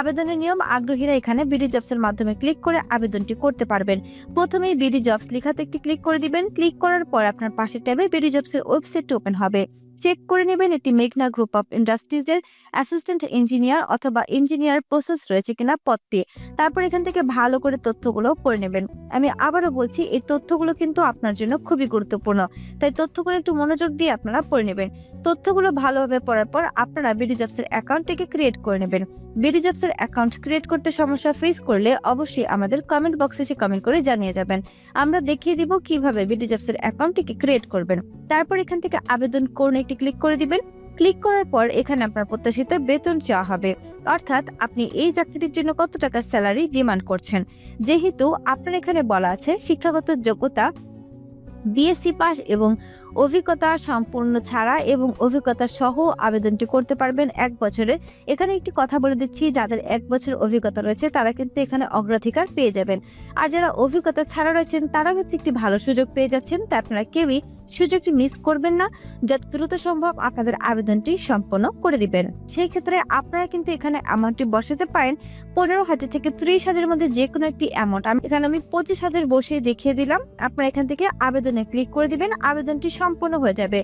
আবেদনের নিয়ম আগ্রহীরা এখানে বিডি জবস এর মাধ্যমে ক্লিক করে আবেদনটি করতে পারবেন। প্রথমেই বিডি জবস লেখাতে একটি ক্লিক করে দিবেন। ক্লিক করার পর আপনার পাশের ট্যাবে বিডি জবস জবসের ওয়েবসাইটটি ওপেন হবে। চেক করে নেবেন। এটি মেঘনা গ্রুপ অফ ইন্ডাস্ট্রিজের অ্যাসিস্ট্যান্ট ইঞ্জিনিয়ার অথবা ইঞ্জিনিয়ার প্রসেস রয়েছে কিনা পদটি তারপর এখান থেকে ভালো করে তথ্যগুলো পড়ে নেবেন। আমি আবারও বলছি, এই তথ্যগুলো কিন্তু আপনার জন্য খুবই গুরুত্বপূর্ণ। তাই তথ্যগুলো একটু মনোযোগ দিয়ে আপনারা পড়ে নেবেন। তথ্যগুলো ভালোভাবে পড়ার পর আপনারা বিডি জবসের অ্যাকাউন্টটিকে ক্রিয়েট করে নেবেন। বিডি জবসের অ্যাকাউন্ট ক্রিয়েট করতে সমস্যা ফেস করলে অবশ্যই আমাদের কমেন্ট বক্সে এসে কমেন্ট করে জানিয়ে যাবেন। আমরা দেখিয়ে দিব কীভাবে বিডি জবসের অ্যাকাউন্টটিকে ক্রিয়েট করবেন। তারপর এখান থেকে আবেদন করুন, একটি ক্লিক করে দিবেন। ক্লিক করার পর এখানে আপনার প্রত্যাশিত বেতন চাওয়া হবে। অর্থাৎ আপনি এই চাকরিটির জন্য কত টাকা স্যালারি ডিমান্ড করছেন? যেহেতু আপনার এখানে বলা আছে শিক্ষাগত যোগ্যতা বিএসসি পাস এবং অভিজ্ঞতা সম্পূর্ণ ছাড়া এবং অভিজ্ঞতা সহ আবেদনটি করতে পারবেন এক বছরে। এখানে একটি কথা বলে দিচ্ছি, যাদের এক বছর অভিজ্ঞতা রয়েছে, তারা কিন্তু এখানে অগ্রাধিকার পেয়ে যাবেন। আর যারা অভিজ্ঞতা ছাড়া রয়েছেন তারা কিন্তু একটি ভালো সুযোগ পেয়ে যাচ্ছেন, তাই আপনারা কেউই সুযোগটি মিস করবেন না। যত দ্রুত সম্ভব আপনাদের আবেদনটি সম্পন্ন করে দিবেন। সেই ক্ষেত্রে আপনারা কিন্তু এখানে অ্যামাউন্টটি বসাতে পারেন। পনেরো হাজার থেকে ত্রিশ হাজারের মধ্যে যে কোনো একটি অ্যামাউন্ট আমি এখানে আমি পঁচিশ হাজার বসিয়ে দেখিয়ে দিলাম। আপনারা এখান থেকে আবেদনে ক্লিক করে দিবেন। আবেদনটি সম্পূর্ণ হয়ে যাবে।